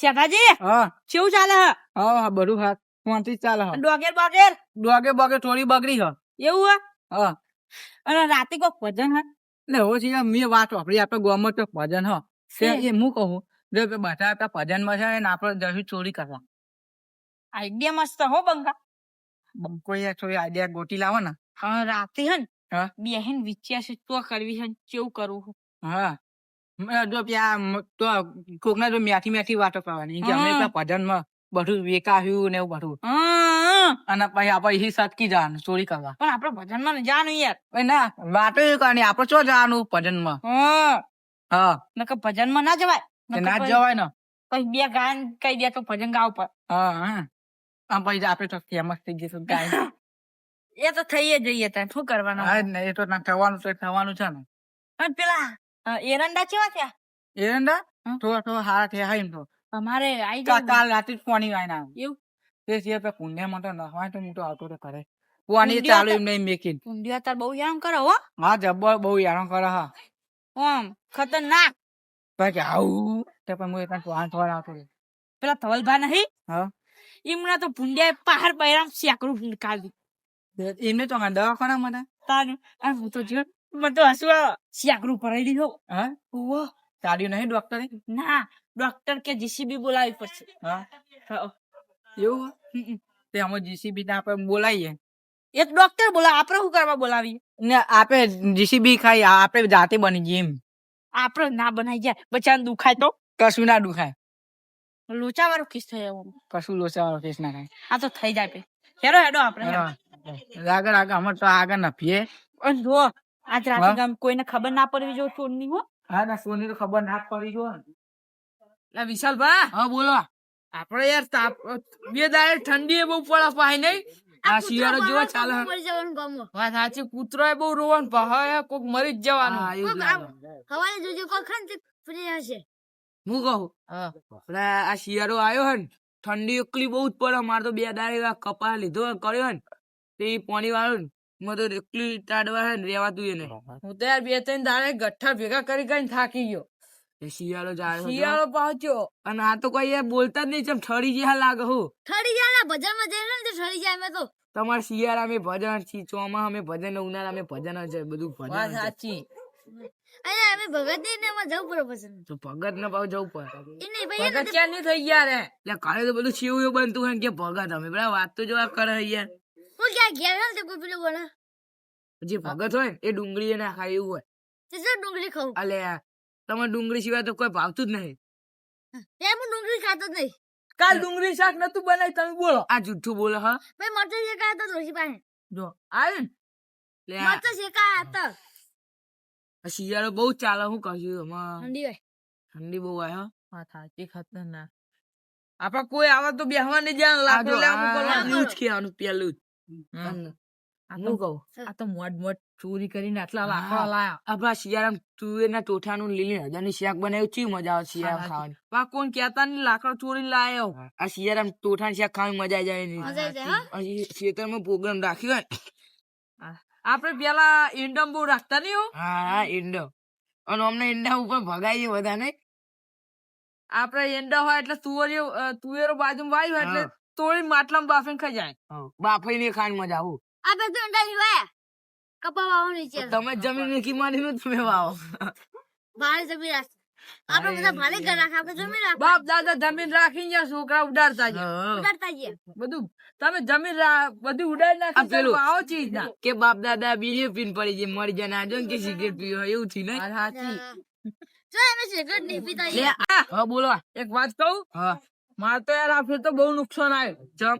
શેઠાજી હા. કેવું ચાલે હે? હા હા બધું હા શાંતિ ચાલે હે ડોગેર બોગેર? ડોગે બોગે થોડી બગડી હે. એવું હે? હા. અને રાતે કોક ભજન હે? એટલે હો છે મેં વાત વાપરી આપણે ગામમાં તો ભજન હે. એ હું કહું? જો કે બધા આપણા ભજનમાં છે ને આપણે જશું ચોરી કરવા. આઈડિયા મસ્ત હો બંકા બંકો યાર થોડી આઈડિયા ગોટી લાવો ને. હા રાતે હે ને હા. બેહીન વિચાર છે તો કરવી છે ને કેવું કરવું હા. જો ત્યાં જો વાતો કરવાની. કે અમે ભજનમાં બધું વેકાયું ને એવું બધું. અને પછી આપણે એ સટકી જવાનું ચોરી કરવા. પણ આપડે યાર. ના વાતો એ કરવાની. જવાનું ભજનમાં? હા. હા. નકર ભજનમાં ના જવાય. ના જવાય ને. પછી બે ગાયન કહી દે તો ભજન ગાવ પર. હા હા. પછી આપડે તો ફેમસ થઈ જઈશું ગાય. એ તો થઈએ જઈએ ત્યાં. શું કરવાનું? એ તો થવાનું તો થવાનું છે ને. પેલા એરંડા કેવા થયા? એરંડા? તો તો હારા થયા હાઈમ તો. અમારે આઈ કા- કાલ રાતે જ પાણી વાય ના એવું? તે સિવાય પે કુંડે તો નહાય તો હું આવતો તો કરે પાણી ચાલુ એમ નહીં મેકીન. કુંડિયા તાર બહુ યાર કરે હો. હા જબ્બર બહુ યાર કરે હા. ઓમ ખતરનાક. પછી આવું? તે પણ હું એક વાહન થોડા આવતો. પેલા ધવલભા નહીં? હા. એમના તો ભૂંડિયા પહાડ પહેરામ સેકડું કાઢી એમને તો દવાખાના મને આ હું તો જો મને તો હસુ આવે. સેકડું ભરાઈ દીધો. હા? ઓહો. ચાલ્યું નહીં ડોક્ટરે ના ડોક્ટર કે જીસીબી બોલાવી પડશે. હા. એવું. તે અમે જીસીબી ને આપણે બોલાવીએ. એ ડોક્ટર બોલા આપણે શું કરવા બોલાવી ને આપણે જીસીબી ખાઈ આપણે જાતે બની જઈએ એમ. આપણે ના બનાવી જાય બચાને દુખાય તો? કશું ના દુખાય. લોચા વાળો કેસ થાય એવો કશું લોચા વાળો કેસ ના થાય. આ તો થઈ જાય પે હેરો હેડો આપણે. આગળ આગળ અમે તો આગળ નફીએ જો આજ રાતે? ગામ કોઈને ખબર ના પડવી જો સોની હો. હા ના સોની તો ખબર ના પડી જો લા વિશાલભા. હા બોલો. આપણે યાર તાપ બે દાડે ઠંડી બહુ પડા પાય નહીં આ શિયાળો જેવો ચાલે. વાત સાચી કૂતરો બહુ રોવાનું પહાય કોક મરી જ જવાનું. હા, એવું જ લાગે. હવારે જોજો ખાન ફ્રી હશે. હું કહું? હા. આ શિયાળો આવ્યો હે ઠંડી એકલી બહુ જ પડે મારે તો બે દાડે એવા કપા લીધો કર્યો હે ને તે પાણી વાળું ને. મને તો એકલી ટાડવા હે રેવા રેવાતું એને. હું તો યાર બે ત્રણ દાડે ગઠ્ઠા ભેગા કરી કરીને થાકી ગયો. એ શિયાળો જાય શિયાળો પહોંચ્યો. અને આ તો કોઈ યાર બોલતા જ નહીં ચમ ઠરી ગયા લાગે હું. ઠરી ગયા ભજન ભજનમાં જઈને ને તો ઠરી જાય મેં તો. તમારે શિયાળા અમે ભજન છી ચોમા અમે ભજન ઉનાળા અમે ભજન જ છે બધું ભજન સાચી. અહીંયા અમે ભગત ને એમાં જવું પડે પછી. તો ભગત ને પાછું જવું પડે. એ નહીં ભાઈ ભગત ક્યાં નહીં થઈ ગયા રે. એટલે કાલે તો બધું શિવ બનતું હોય કે ભગત અમે બધા વાત તો જોવા કરે યાર. હું ક્યાં ગયા તે કોઈ પેલું બોલે જે ભગત હોય ને એ ડુંગળી ના ખાય એવું હોય. તે જો ડુંગળી ખાવું અલે તમે ડુંગળી સિવાય તો કોઈ ભાવતું જ નહીં. એ હું ડુંગળી ખાતો જ નહીં. કાલ ડુંગળી શાક નતું બનાવી તમે બોલો. આ જુઠ્ઠું બોલો હા. ભાઈ મરચા શેકા તો ડોશી પાસે જો આવે ને? મરચા શેકા આ શિયાળો બહુ ચાલે હું કહ્યું એમાં. ઠંડી હોય. ઠંડી બહુ આવે હા. થાકી ખતરનાક. આપા કોઈ આવા તો બેહવાની નહીં જાય લાકડો જો, લેવા આ મોકલવાનું. જ કહેવાનું પેલું જ. હમ. અને આ હું તો કહું આ તો મોટ મોટ ચોરી કરીને આટલા હા. લાકડા લાયા. આપણા શિયાળામાં તુવેરના ટોઠાનું લીલી હજારની શાક બનાવ્યું ચી મજા આવે શિયાળા ખાવાની? કોણ નહીં લાકડા ચોરી લાયો? આ શિયાળામાં ટોઠાનું શાક ખાવાની મજા જાય એની. મજા આવી જાય હા? અને એ ખેતરમાં પ્રોગ્રામ રાખ્યો હોય આપણે આપડે પેલા ઈંડમ બહુ રાખતા નહીં હો? ઈંડો અને અમને ઈંડા ઉપર ભગાઈએ બધા ને આપડે ઈંડા હોય એટલે તુવેરો તુવેરો બાજુ વાયું હોય એટલે તોડી માટલામાં બાફીને ખાઈ જાય. બાફીને ને ખાવાની મજા આવું. આ તો અંડા વાય કપા વાવવાનું નીચે તમે જમીનની કિંમતનું તમે વાવો. ભારે જમીન રાખ આપણે બધા ભાલે ઘર રાખે આપણે જમીન રાખે. બાપ દાદા જમીન રાખીને જ્યાં છોકરા ઉડાડતા જાય. ઉડાડતા જઈએ બધું તમે જમીન બધું ઉડાડી નાખી પેલું. આવો ચીજ ના કે બાપ દાદા બીડીઓ પીન પડી જાય મરી જાય ના જો ને કે સિગરેટ પીવો એવું થી ને? વાત સાચી જો અમે સિગરેટ નહીં પીતા આ, બોલો. એક વાત કહું? હા. મારે તો યાર આ ફેર તો બહુ નુકસાન આવ્યું. જમ.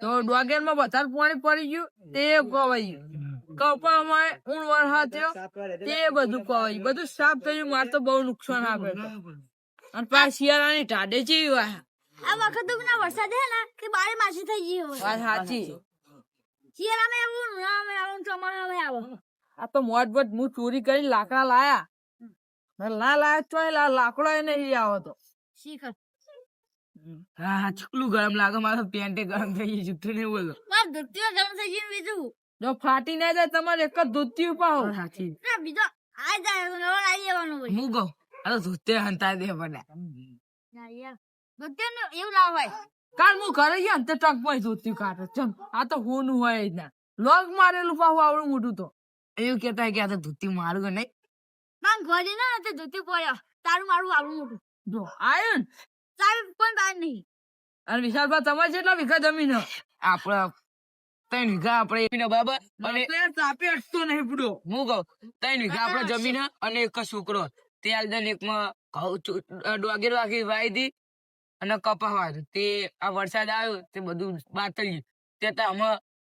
તો ડોગેરમાં વધારે પાણી પડી ગયું તે કવાયું ગયું. કપામાં ઊણ વરસાદ થયો તે બધું કવાઈ બધું સાફ થયું મારે તો બહુ નુકસાન આપે અને પાછી શિયાળાની ટાઢે જેવી આ વખત તો ના વરસાદ હે ને કે બારે માછી થઈ ગઈ હોય. સાચી. શિયાળામાં એવું ઉનાળામાં આવું ચોમાસામાં આવો. આ તો મોટ મોટ હું ચોરી કરી લાકડા લાયા. ના લાયા તો લાકડો એ નહીં આવો તો શીખર. હા હા ગરમ લાગે મારો પેન્ટે ગરમ થઈ ગયું જુઠ્ઠું નહીં બોલો માર ધોતીઓ ગરમ થઈ ગયું બીજું? જો ફાટી ના જાય તમારે એક જ ધોતી પાહો. સાચી ના બીજો આ જાય નવો લાવી દેવાનો હોય. હું આ તો ધોતે હંતા દે પડે ના યાર એવું ના હોય. કાલ હું ઘરે ગયા ને તે ટકમાં ધોતી કાઢે. ચમ આ તો હોનું હોય જ ના. લોક મારેલું પાછું આવડું મોટું તો. એવું કેતા કે આ તો ધોતી મારું કે નહીં. પણ ઘરે ના તે ધોતી પડ્યો. તારું મારું આવડું મોટું. જો આયો તારું પણ બહાર નહીં. અને વિશાલભાઈ તમારે કેટલા વીઘા જમીન હે? ત્રણ વીઘા આપણે બરાબર અને અટતો નહીં પૂરો. હું કહું ત્રણ વીઘા આપડે જમીન અને એક છોકરો તે આલદન એકમાં ઘઉં ડોગેર વાગી વાઈ દી અને કપા વાગ્યું તે આ વરસાદ આવ્યો તે બધું બાતલ્યું તે તો અમે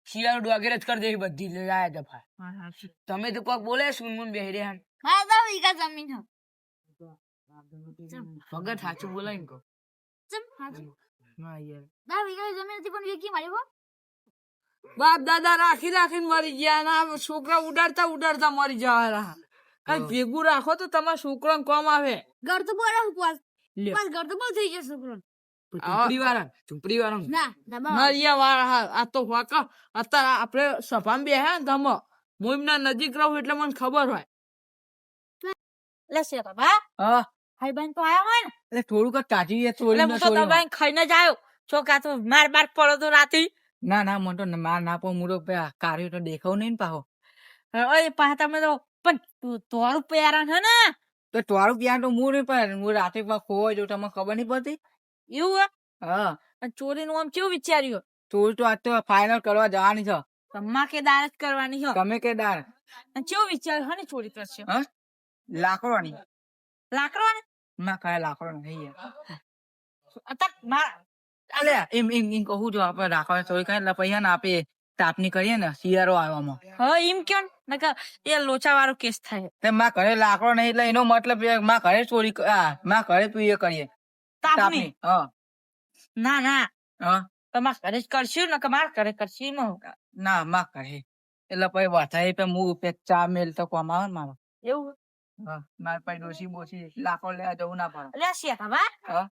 શિયાળો ડોગેર જ કરી દેવી બધી લાયા દફા તમે તો કોક બોલે સુનમુન બેહરે હા વીઘા જમીન વગર સાચું બોલાય ને કો ચમ સાચું ના યાર. દસ વિગા જમીન હતી પણ વિકી મારી બાપ દાદા રાખી રાખીને મરી ગયા ના છોકરા ઉડાડતા ઉડાડતા મરી જવાના. કઈ ભેગું રાખો તો તમારા છોકરાને કોમ આવે. ઘર તો બહુ ઉપવાસ પણ ઘર તો બહુ થઈ જશે છોકરો સભામાં બે હે હું એમના નજીક રહું એટલે મને ખબર હોય. હા તો આયા હોય ને. એટલે થોડુંક જ કાઢી એટલે હું તો દબાઈને ખાઈને જ આવ્યો છોકરા તો માર બાર પડો તો રાતે. ના ના મને તો માર ના પણ મૂળો કાર્યો તો દેખાવ નહીં ને પાહો અરે પા તમે તો પણ તું તોરું પહેરા છે ને. તો ટોળું પ્યાર તો મૂળ નહીં પણ હું રાતે પણ ખોવાઈ જાઉં તમને ખબર નહીં પડતી? એવું હા? ચોરી ચોરીનું આમ કેવું વિચાર્યું? ચોરી તો આજ તો ફાઇનલ કરવા જવાની છે. તમા કે દાર જ કરવાની છે? તમે કે દાર કેવું વિચાર્યું હે ને ચોરી કરશે? હા? લાકડોની. લાકડો ને ના કયા લાકડો નહીં અલે એમ એમ એમ કહું જો આપણે રાખવા થોડી કઈ પૈસા ને આપે તાપની કરીએ ને શિયાળો આવવામાં. હા એમ કયો ને એ લોચા વાળો કેસ થાય. તે માં ઘરે લાકડો નહીં એટલે એનો મતલબમાં ઘરે ચોરી આ માં ઘરે પીએ કરીએ. તાપની? હ. ના ના. હા? તમાર ઘરે જ કરશું ને માર ઘરે કરશું ને માં ઘરે. એટલે પછી વધારે પે હું પે ચા મેલ તો કોમ આવે ને મારો. એવું? મારે પછી ડોસી બોસી લાકડો લેવા જવું ના પડે. લે શેઠ બા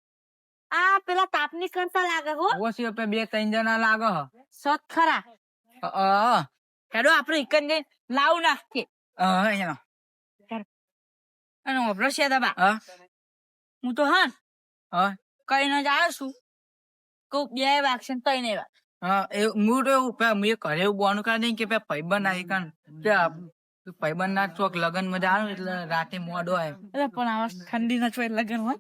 આ પેલા તાપની કરતા લાગે હો. ઓસી પે બે ત્રણ જણા લાગે હ. સત ખરા. અ, હેડો આપણે જઈ લાવ ના કે અ, એનો અને ઓપરો છે દબા હ? હું તો હા હા? કઈ ન જ આવ્યો છું. કહું બે વાગશે તઈ નહીં વાગ હા એ હું તો ઘરે બોનું કાઢી કે પે ભાઈબંધ આવી કાન. કે ભાઈબંધ ના ચોક લગન મજા આવે એટલે રાતે મોડો આવે. એટલે પણ આવા ઠંડી ના ચોક લગન હોય.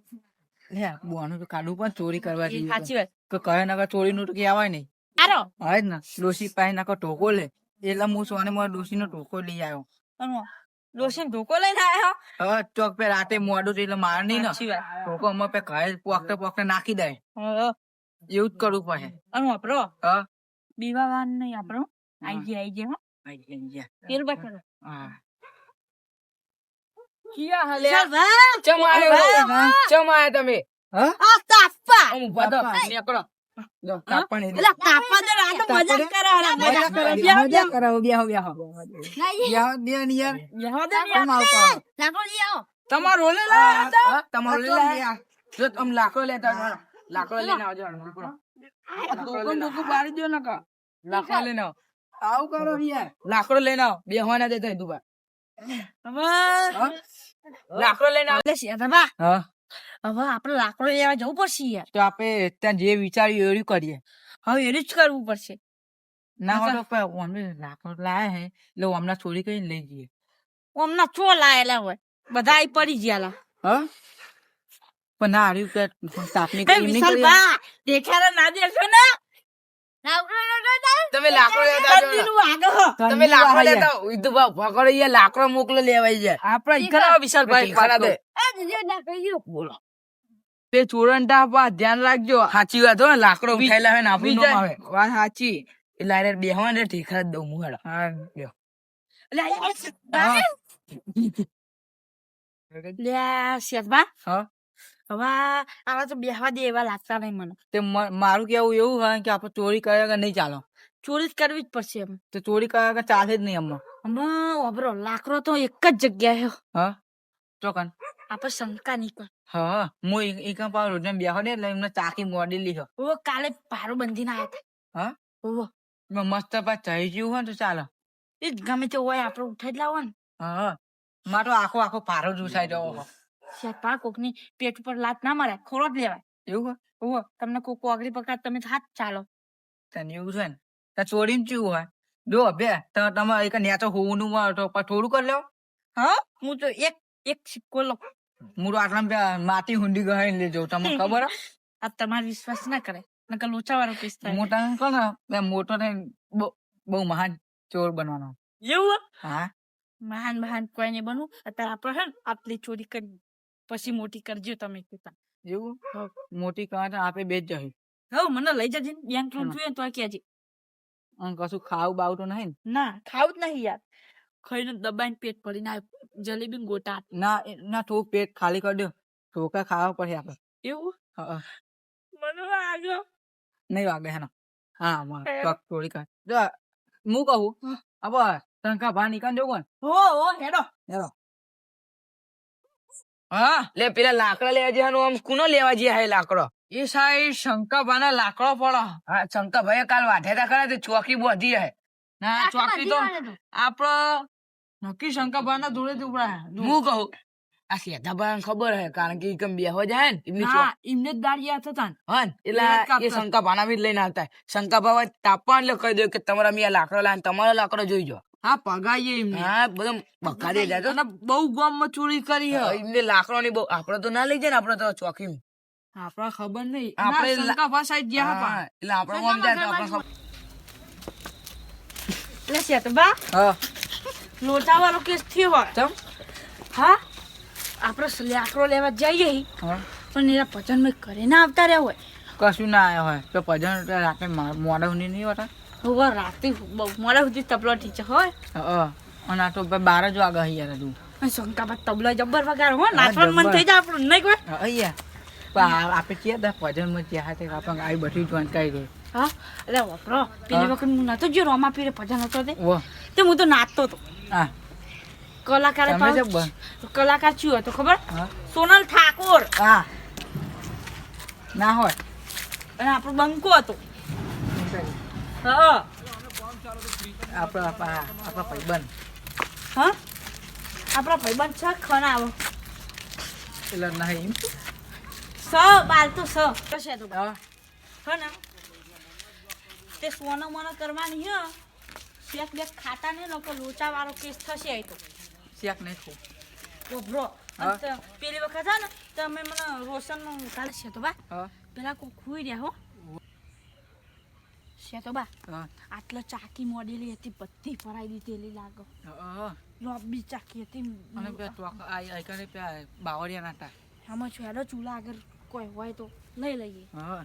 લે બોનું તો કાઢવું પણ ચોરી કરવા જઈએ સાચી વાત. કે કહે ના ચોરી નું તો કહેવાય નહીં આરો હોય જ ને. ડોસી પાસે નાખો ટોકો લે. એટલે હું સોને મારા ડોસી નો ટોકો લઈ આવ્યો. ડોસીને ધોકો લઈને આવ્યો? હવે ચોક પે રાતે મોડો છે એટલે માર નહીં ને. ટોકો અમે પે ઘરે પોકટે પોકટે નાખી દે. એવું જ કરવું પડે અને વાપરો હા. બીવા વાન નહીં આપણો આઈ ગયા આઈ ગયા. તેલ બટર હા કિયા હાલે ચાલ ભાઈ ચમ આયો હા? ચમ આયા તમે. હા આ તાપા નીકળો હો? લઈ આવો તમારો તમે લાકડો લેતા લાકડો લઈને આવજો નીકળો. લાકડો લઈને આવો. આવું કરો યાર. લાકડો લઈને આવો. બેહવા ના દેતા દુબા લાકડો લઈને આવો. શેઠ હા. હવે આપણે લાકડો લેવા જવું પડશે યાર. તો આપણે ત્યાં જે વિચાર્યું એવું કરીએ. હવે એવું જ કરવું પડશે. ના હોય તો અમને લાકડો લાયા હે. એટલે હમણાં ચોરી કરીને લઈ જઈએ. હમણાં ચો લાયેલા હોય? બધા અહીં પડી ગયા હા? પણ ના હાર્યું કે તાપની દેખાડે ના દેખો ને તમે લાકડો લેતા આવજો ઠંડીનું વાગે હો. તમે લાકડો લેતા આવો. ભગડો ઈ લાકડો મોકલો લેવાઈ જાય આપણે ઈ ઈ વિશાલભાઈ ખરા દે એ દીદી ના કહ્યું. બોલો તે ચોરંટા આપવા ધ્યાન રાખજો સાચી વાત હો લાકડો ઉઠાયેલા હોય ને આપણું નામ આવે વાત સાચી એટલે આરે બેહવા ને ઠીકરા જ દઉં હું હેડો હા લે, લે, આ હા હવે આવા તો બેહવા દે એવા લાગતા નહીં મને. તે મારું કેવું એવું હોય કે આપણે ચોરી કર્યા કે નહીં ચાલો. ચોરી જ કરવી જ પડશે એમ. તો ચોરી કર્યા કે ચાલે જ નહીં અમને હમણાં વાપરો લાકડો તો એક જ જગ્યાએ હો. હા? ચોકન. આપણે શંકા નહીં કર. હા હું એક પાવ રોજ બેહો ને એટલે એમને ચાકી મોડી લીધો. ઓ કાલે પારો બંધીને આવ્યા હા? હતા ઓહો. એમાં મસ્ત પાછ થઈ ગયું હોય તો ચાલો. એ જ ગમે તે હોય આપણે ઉઠાઈ જ લાવો ને હા મારો આખો આખો પારો જુસાઈ જવો શેઠ કોકની પેટ ઉપર લાત ના મારે ખોરો જ લેવાય. એવું હોય? તમને કોક કોગળી પકડ તમે હાથ ચાલો. તને એવું છે ને? તો ચોરીને ચેવું હોય? જો બે તમે એક નેચો હોવું નું હોય તો થોડું કરી લો હા? હું તો એક એક સિક્કો લો હું તો આટલા માટી હુંડી ગહાઈને લેજો તમને ખબર? આ તમારો વિશ્વાસ ના કરે. નકર લોચા વાળો કેસ થાય. મોટા ને બે મોટો ને બહુ મહાન ચોર બનવાનો. એવું હા. મહાન મહાન કોઈ નહીં બનવું. અત્યારે આપણે છે ને આટલી ચોરી કરી. પછી મોટી કરજો તમે કીધા એવું? મોટી કાર આપે બે જ જઈ હવ મને લઈ જજે બેંક લોન જોઈએ તો કેજે અને કશું ખાવું બાવું તો નહીં ના? ખાવું જ નહીં યાર. ખાઈને દબાઈને પેટ ભરીને આ જલેબી ગોટા ના ના થોક પેટ ખાલી કરી દો. ઢોકા ખાવા પડે આપડે એવું? હા. મને લાગ્યો નહીં વાગે હેનો. હા માં હે. થોડી કર જો હું કહું? અબ તનકા ભા નીકળ જવું હો હો હેડો. હા? લે પેલા લાકડા લેવા જવાનું આમ કુનો લેવા જ્યા હે લાકડો? એ સાઈડ શંકાબાના લાકડો પડો. હા શંકર ભાઈ કાલ વાઢેતા ખરા તે ચોકી બોધી હે. ના ચોકી તો આપડો નક્કી શંકાબાના ના જ ઊભા હું કહું? આ સેધાભાઈ ખબર હે કારણ કે બે બેહવા જાય ને એમની ના એમને જ દાડિયા હતા ને. હન એટલે એ. શંકા ભાના બી જ લઈને આવતા શંકા ભાવા તાપવા એટલે કહી દો કે તમારા મેં લાકડો લાવીને તમારો લાકડો જોઈજો હા પગાઈએ એમને હા બધું બકાડી જાય અને બહુ ગામમાં ચોરી કરી હે. એમને લાકડો ની બહુ આપડે તો ના લઈ જાય ને આપડે તો ચોકી આપડા ખબર નહીં. આપણે લંકા ફસાઈ ગયા હા, એટલે આપડે આમ જાય તો આપણે ખબર એટલે શેતબા હા. લોચા વાળો કેસ થયો હોય. ચમ? હા આપણે લાકડો લેવા જઈએ. પણ એના પચન મેં ઘરે ના આવતા રહ્યા હોય. કશું ના આવ્યા હોય. તો ભજન રાતે મોડા નહીં હોતા? હવે રાતે મોડા સુધી તબલો ટીચર હોય. હા અને આ તો બાર જ વાગે અહીંયા તું અને શંકાબા તબલા જબ્બર વગાડ હો નાચવાનું મન થઈ જાય આપણું નહીં કોઈ? અહીંયા આપણે કે તા ભજનમાં ત્યાં તે આપણને આવી બધી રહી હા અરે વાપરો. પેલી વખત હું નતો જો રોમા પીરે ભજન હતો તે. તે હું તો નાચતો હતો. હા. કલાકારે કલાકાર શું હતો ખબર? સોનલ ઠાકોર. હા. ના હોય. અને આપણો બંકો હતો. હા. આપણા આપણા ભાઈબંધ. હા? આપણા ભાઈબંધ છ? ખના એટલે નહીં સ બાર તો સ. કશે તો? હા. હા ને તે સોનો મોનો કરવાની હે. શેક બેક ખાતા ને લોકો લોચા વાળો કેસ થશે આય તો. શેક નહીં ખો તો બ્રો પેલી વખત હા ને તમે મને રોશનનું કાલે છે તો બા. પેલા કોઈ ખુઈ રહ્યા હો. છે તો બા. આટલો ચાકી મોડેલી હતી બધી દીધી દીધેલી લાગો. લોબી ચાકી હતી. અને પે તો આઈ આઈકને પે બાવળિયા નાટા આમાં છેડો ચૂલા આગળ કોઈ હોય તો લઈ લઈએ. હા.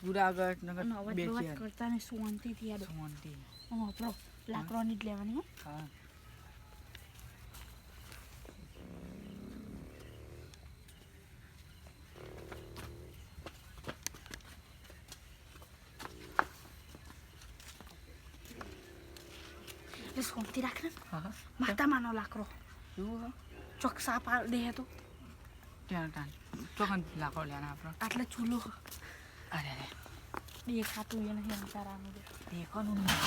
ચૂલા આગળ નગર બેસી કરતા ને શાંતિથી યાદ શાંતિ આપણો લાકડાની જ લેવાની હો. હા એટલે શાંતિ રાખ ને હા માતા માનો લાકડો એવું ચોક સાપ દે તો ચોકન લાકડો લેવાના આપણો આટલે ચૂલો અરે અરે દેખાતું એ નહીં અંધારાનું દે દેખવાનું નહીં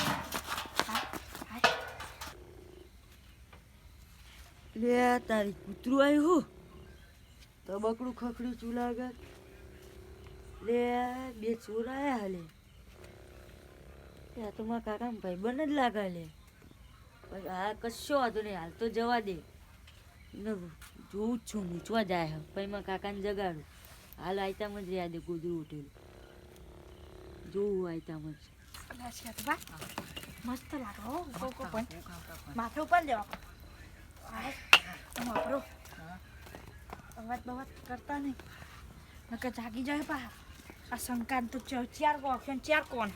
લે તારી કૂતરું આવ્યું હું તબકડું ખખડ્યું ચૂલા આગળ લે બે ચોર આયા હાલે ત્યાં તો મારા કાકા ભાઈ બન જ લાગે લે આ કશો વાંધો નહીં હાલ તો જવા દે. જોઉં જ છું નીચવા જાય હવે પછી મેં કાકાને જગાડું. હાલ આયતામાં જ રહ્યા દે કૂતરું ઉઠેલું. જોવું આયતામાં જ. મસ્ત લાગો હો, માથે ઉપર જવા હું વાપરો? અવાજ બવાજ કરતા નહીં. નકર જાગી જાય પા આ શંકાન તો ચાર ઓપ્શન ચાર કોણ?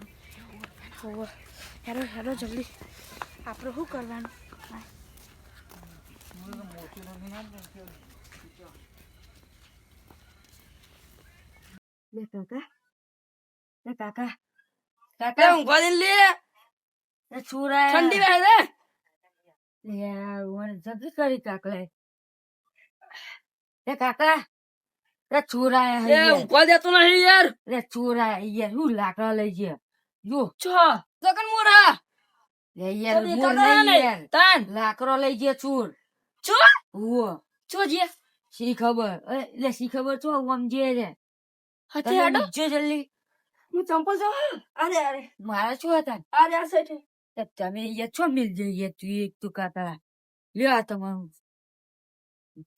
હેરો હેરો જલ્દી. આપણે શું કરવાનું. લે કાકા. લે કાકા. લે ઊંઘવા દે લે. એ ઠંડી યાર જગી કરી એ કાકા. રે આયા હે. ઊંઘવા દેતો નહીં યાર. લે ચોર યાર. હું લાકડા લઈ ગયા? જો. છો. જગન મોરા. લે યાર તો મોર દેખાતા નહીં નહીં. યાર તાન. લાકડો લઈ ગયા ચોર. છો હુઓ છો જે? શી ખબર? એટલે શી ખબર? છો આમ જે રે. હાથે તમે આડો નીચે જલ્દી. હું ચંપલ જો અરે અરે. મારા શું હતા અરે આ તો તમે અહીંયા છો મિલ જઈએ તું એક તું કાતા લ્યો આ તમારું.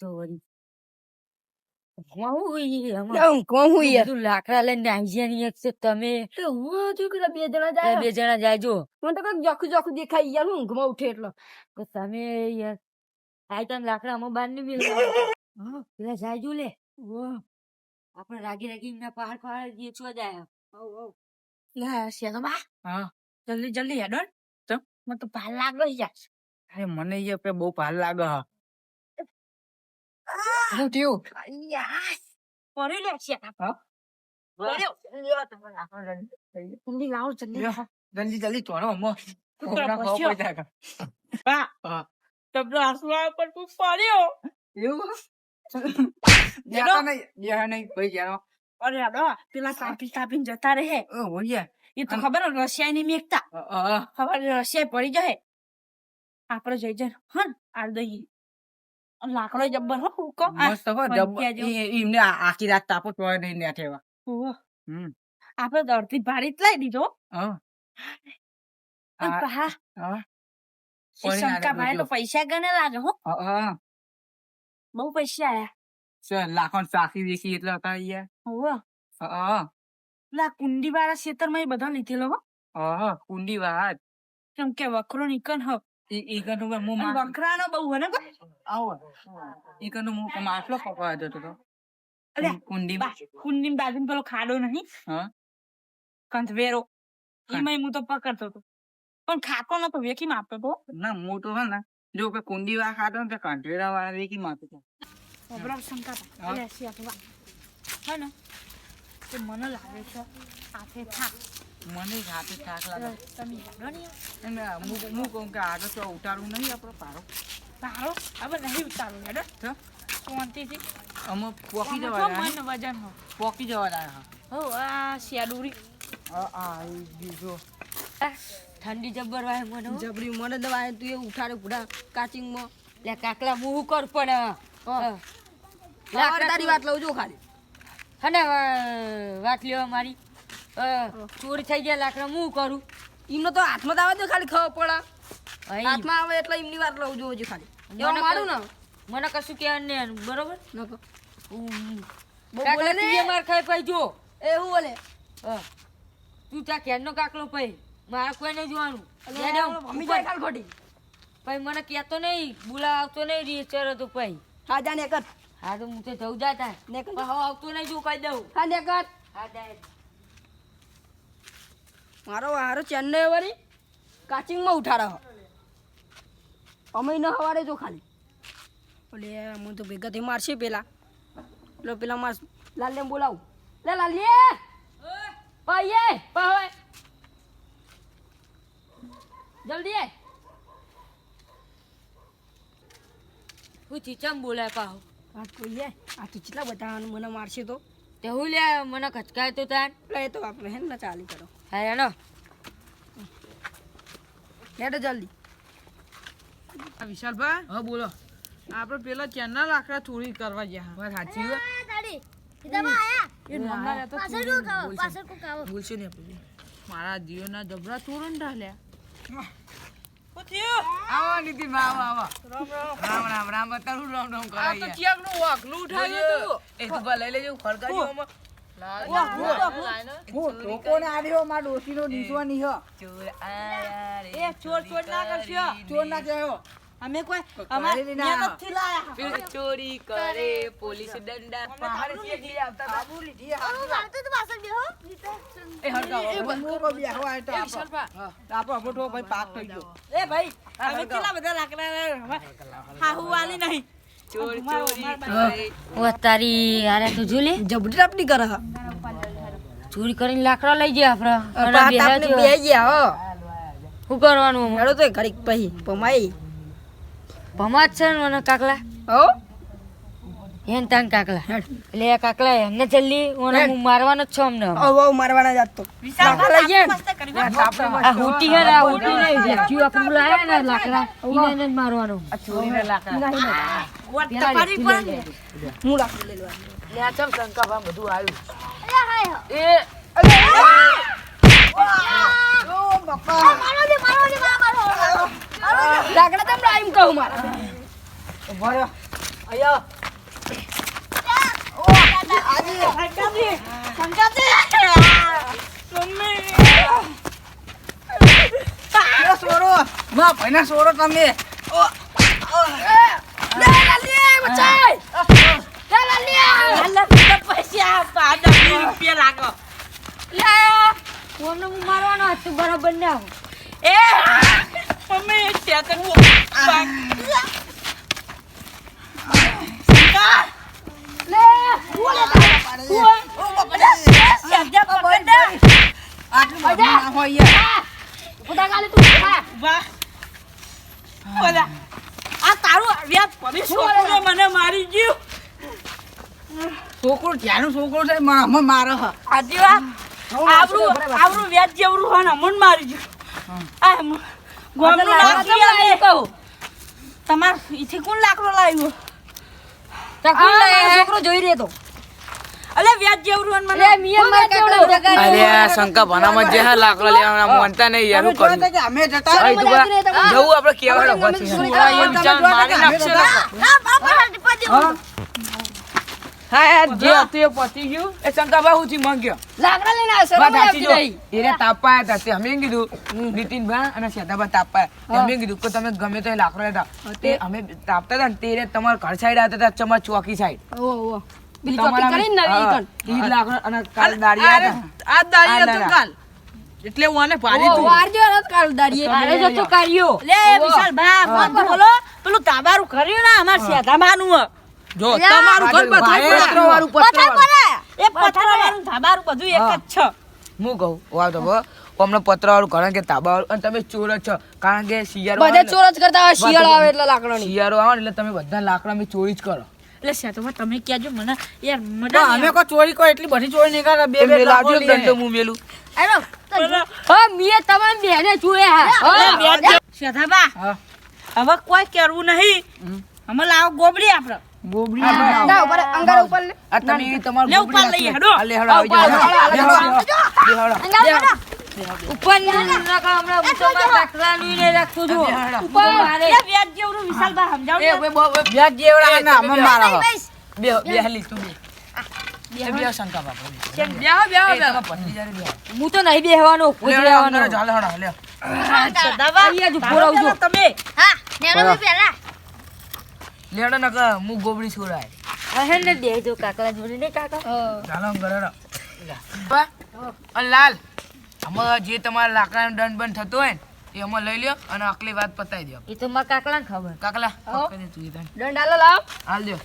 તો વળી હું ઈ આમાં હું કોણ હું યાર બધું લાકડા લઈને આવી એક છે તમે. તો હું હજુ કે બે જણા જાય. બે જણા જાજો મને તો કંઈક જોખું જોખું દેખાય યાર હું ઊંઘમાં ઉઠે એટલો. તમે યાર તમે લાકડા આમાં બહાર નહીં પેલા જાયજો લે. આપણે રાગી રાગી ના પહાડ પહાડ જે છો જાય. લે શેનો બા. હા. જલ્દી જલ્દી હેડો તો? મને તો ભાર લાગે યાર અરે મને એ બહુ ભાર લાગે હ. શું થયું યાર પડી લે શેના હા? પડ્યો લ્યો તમે લાવો જલ્દી જલ્દી લાવો જલ્દી લ્યો. જલ્દી જલ્દી ચોરો અમો તો છોકરા ખાવા પછી પડી જાય. બા હા. તમને આસવા પર તું પડ્યો એવું નહીં ભાઈ યાર અરે હેડો પેલા કાપી કાપીને જતા રહે ઓ હોઈએ એ તો ખબર ને રશિયા ની મેકતા ખબર રશિયા પડી જાય આપડે જઈ જાય હા ને, આ દઈએ લાકડો જબ્બર હો ઉકો મસ્ત હો એમને આખી રાત તાપો તોય નહીં નેઠે ઠેવા. આપડે તો અડધી ભારી જ લાવી દીધો ના શંકા ભાઈ તો પૈસા ગણે લાગે હો. બહુ પૈસા આયા. સર લાખો સાખી દેખી એટલે હતા હા પેલા કુંડી વાળા ખેતરમાં બધા લીધેલો હો. કુંડી વાત કેમ કે વખરો નીકળ હો. ઈ ઈ કનું હું અને માં વખરાનો બહુ હે ને કો? આવો. ઈ કનું માટલો પકવા જતો તો. કુંડી કુંડી બાજુ પેલો ખાડો નહીં? હા? કંથવેરો એમાં હું તો પકડતો હતો. પણ ખાતો નતો વેકી માપતો તો ના મોટો હે ને જો કે કુંડી વાળા ખાતો ને તો વાળા વેકી શંકા હા. હે ને? મને લાગે છે મને જ હાથે થાક લાગે. તમે ને. હું હું કહું કે આગળ તો ઉતારવું નહીં આપણો પારો. પારો? હવે નહીં ઉતારું હેડો. તો? શાંતિથી. અમે પોકી જવા મન વજન પોકી જવા હો. આ શિયાળુરી. આ આ બીજો. ઠંડી જબ્બર વાય મને હો. જબરી મને દવાય તું એ ઉઠાડે પૂરા કાચિંગમાં લે કાકલા મું કર પણ હા. તારી વાત લઉં છું ખાલી. હને વાત લેવા મારી. ચોરી થઈ ગયા લાકડા હું કરું? એમનો તો હાથમાં આવે તો ખાલી ખબર પડે. હાથમાં આવે એટલે એમની વાત લઉં હજી ખાલી. એવા મારું ને? મને કશું કે બરોબર? નકો કાકલા ને. તું એ માર ખાઈ પાઈ જો. એવું બોલે? તું ત્યાં કેરનો કાકલો પઈ મારે કોઈ નહીં જોવાનું જાઉં, મમ્મી જાય ખોટી. મને કહેતો નહીં. બોલા આવતો નહીં રીચર હતો ભાઈ. હા જા ને હા તો હું તો જવું જાતા ને કર હવે આવતો નહીં જો કહી દઉં હા ને હા જાય મારો હારો ચેન્નઈ વળી કાચિંગમાં ઉઠાડો. અમે ન હવારે જો ખાલી. ઓલે હું તો ભેગા થઈ મારશે પેલા. એટલે પેલા માર. લાલને બોલાવું. લે લાલીએ! પાઈએ પાવે જલ્દી આય. હું ચીચમ બોલાય પાહો. આ કોઈએ આ તું કેટલા બધા મને મારશે તો. તે હું લે મને ખચકાય તો તાન. એ તો આપણે હે ને ચાલી કરો. હા હેડો. જલ્દી. વિશાલભાઈ હા બોલો. આપણે પેલા ચેનના લાકડા ચોરી કરવા ગયા વાત સાચી આવો બોલશે. ને આપણે. મારા જીવના જબરા ચોરણ ઢાલ્યા. આવો આવો રામ રામ. રામ રામ રામ. આવ્યો મારા ડોશીનો નીચવાની હ ચોર આયા રે એ ચોર ચોર ના કરશો. ચોર ના કહેવો. અમે કોઈ અમારે લઈને લાયા. પેલો ચોરી કરે પોલીસ દંડા પહાડથી જઈ આવતા હતા. હું મારતો તો પાછળ બેહો એ હડકાવો આપણો અબોટો ભાઈ પાક થઈ ગયો. એ ભાઈ અમે કેટલા બધા લાકડા હાહુ વાલી નહીં. ચોર ચોરી ઓ તારી આરે તું જો લે. કરે હા. ચોરી કરીને લાકડા લઈ ગયા અને આપણે છો. બે ગયા હો. શું કરવાનું? હેડો તો ઘડીક પછી પમાઈ. ભમાત છે ને મને કાકલા. હો? એન તાન કાકલા. એટલે એ કાકલા એમને જલ્દી ઓને હું મારવાનો જ છું અમને. હવે મારવાના જાત તો. કાકલા લઈ આ હુટી હે ને, આ હુટી નહીં વેચ્યું આપણે લાયા ને લાકડા. ઈને જ મારવાનું. ચોરીના લાકડા. વાત તો પાડવી પડે હું લાકડું લઈ લેવા. લે આ ચમ શંકા ભા બધું આવ્યું. અરે હાય. એ. ઓ બાપા. મારો દે મારો દે મારો મારો લાકડા તમ આવીને કહું મારા. ઊભા રહ્યો. એ. માં ભાઈને સોરો તમે ઓ, ઓ. ફોન મારવાનો હતું બરાબર ના આટલું બધું ના હોય યાર. છોકરો ત્યાંનું છોકરો છે માં અમે મારે હ. તમાર ઈથી કોણ લાકડો લાવ્યો છોકરો જોઈ રહ્યો અલે વ્યાજ જેવરું મને. અરે આ શંકા ભણામાં જે હા લાકડો લેવાના માનતા નહીં યાર હું કરું? અમે જતા અરે તું જવું આપણે કેવાડો પછી વિચાર મારી નાખશે ને. હા યાર જે હતું એ પતી ગયું. એ શંકાભાઈ હું થી માંગ્યો. લાકડા લઈને આવશે વાત સાચી જો. એને તાપવા હતા તે અમે કીધું નીતિનભાઈ અને શેતાભાઈ તાપવા અમે કીધું કે તમે ગમે તો એ લાકડો લેતા. તે અમે તાપતા હતા ને તે તમારા ઘર સાઈડ આવતા હતા તમારા ચોકી સાઈડ બીજી ચોકી કરીને નવી કણ. ઈ લાકડો અને કાલ દાડિયા આ દાડી આ કાલ. એટલે હું આને પાડી તું. વારજો રત કાલ દાડીએ. તારે જતો કાર્યો. લે વિશાલ ભા ફોન બોલો. પેલું તાબારું કર્યું ને અમાર શેધાબાનું હે. જો તમારું ઘર ભાઈ, પથારી પત્રો વાળું, પત્રો વાળું. એ બધું એક જ છે. હું કહું? વાવ તો અમને પત્ર વાળું કારણ કે તાબા વાળું અને તમે ચોર જ છો. કારણ કે શિયાળો બધા ચોર જ કરતા હોય શિયાળો આવે એટલે લાકડા શિયાળો આવે એટલે તમે બધા લાકડા મેં ચોરી જ કરો. એટલે શેઠાબા તમે કહેજો મને યાર મને અમે કોઈ ચોરી કોઈ એટલી બધી ચોરી નહીં કરે બે બે લઈએ. દંડો હું મેલું. હા મીએ તમામ બેને જોયા હા. શેઠાબા હવે કોઈ કરવું નહીં. અમે લાવો ગોબડી આપણે ગોબરી ના ઉપર અંગાર ઉપર લે. આ તમે તમાર ગોબડી લે, ઉપર ગોબડી નાખી. હેડો. લે, હેડો, આવી જાઓ, હેડો. હેડો, હેડો. ઉપર હમણાં હું તો કાકરાનું ને રાખું છું. ઉપર મારે વ્યાજ જેવડું વિશાલભા સમજાવજો. એ, બે, બો- બે- વ્યાજ જેવડા ને અમે મારા બે બે હાલી તું બે. બે શંકા બાપા. બે. બેહો બેહો એ તમારા ભત્રીજાને બે. હું તો નહીં બેહવાનો લે, રહેવાનો ચાલો, લે. શેઠાબા, અહીંયા જ. પેલા તમે. હા નેનો પહેલા લે, હેડો નકર હું ગોબડી છોડાય. હે ને બેહજો કાકલા જોડે ને કાકા. ચાલો. બા, અને લાલ. આમાં જે તમારા લાકડાનો દંડ બંધ થતો હોય ને એ અમારે લઈ લ્યો અને આકલી વાત પતાવી દો. એ તો મારા કાકલાને ખબર. કાકલા પકડી તું એ દંડ. આલો લાવ. હાલ દો.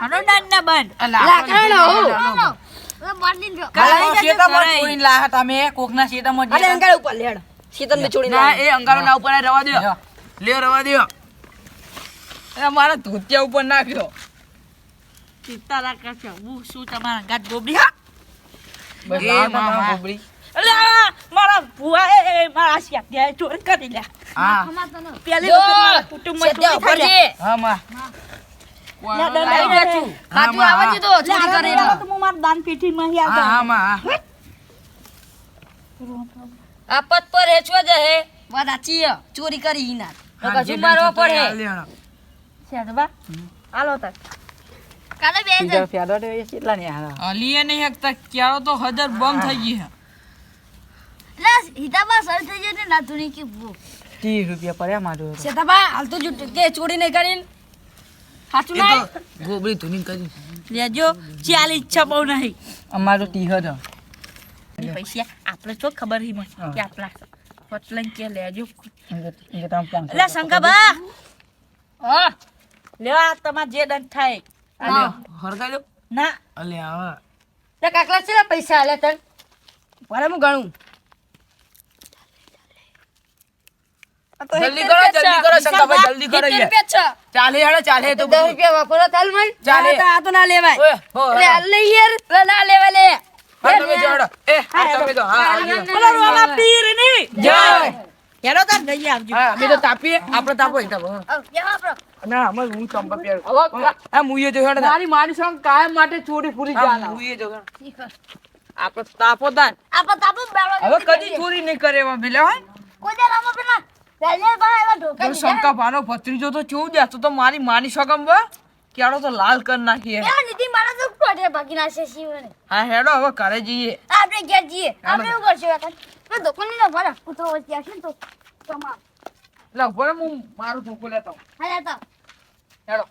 આનો દંડ ના બંધ. લાકડાનો મારા ધોતિયા ઉપર નાખ્યો. ચિંતા ના કરશો. હું શું તમારા ગોબડી હા. બસ માં, માં. મારા ભુવા એ મારા શેઠિયાએ ચોરી કરી લે હા પેલી જો, વખત મારા કુટુંબમાં સદ્યા ચોરી થઈ માં લે. હા, માં, ચોરી કરે માં. હાલ હાલો. કાલે બે કેટલા. અલીએ નહીં હકતા ક્યારો તો હજાર બમ થઈ ગઈ હે હિતાબા સર થઈ જાય ને નાતુની કે ભૂ ત્રીસ રૂપિયા પડ્યા મારું તો. શેતાબા હાલ તો કે ચોરી નહીં કરીને. સાચું ના ગોબરી ધૂની કરી. લેજો ચાલી ઈચ્છા બહુ નહીં. અમારો ત્રીસ જ પૈસા આપણે તો ખબર હી મને કે આપણા હોટલાઈન કે લેજો એટલે શંકાબા હા. લેવા તમારે જે દંડ થાય. હરગાઈ દો. ના. અલે હા તે કાકલા છે પૈસા આલે તન? હું ગણું? જલ્દી કરો જલ્દી કરો શંકરભાઈ જલ્દી કરો યાર. ચાલે હેડો ચાલે તો દસ રૂપિયા વાપરો તાલ મન. ચાલે. આ તો- આ તો ના લેવાય. લે હાલ લે યાર. લે ના લેવા લે. હા, તમે જો એ હા, તમે જો હા બોલો રોલા પીરની જય. હેરો તાર જઈએ આવજો. હા અમે તો તાપીએ આપણે તાપો એ તાપો ના અમે હું ચંપા હવે હા મુઈએ જો હેડો મારી મારી સંગ કાયમ માટે ચોરી પૂરી હા મુઈએ જો. આપણે તાપો દાન આપણે તાપો હવે કદી ચોરી નહીં કરે પેલા હોય કોઈ દે રામો પેલા. ઢોકા તો શંકા ભાનો ભત્રીજો તો ચૂ દે? તો મારી માની શકમ બા ક્યારો તો લાલ કર નાખીએ. એવા નીતિ મારા તો ટોટે ભાગી નાખશે શિવને. હા હેડો હવે ઘરે જઈએ. આપણે ઘેર જઈએ. આપણે એવું કરશું એકવાર તો દુકાનની ભરા હું તો ત્યાં છે તો તમામ. એટલે ઊભો હું મારું ધોકો લેતો આવું. હા તો હેડો.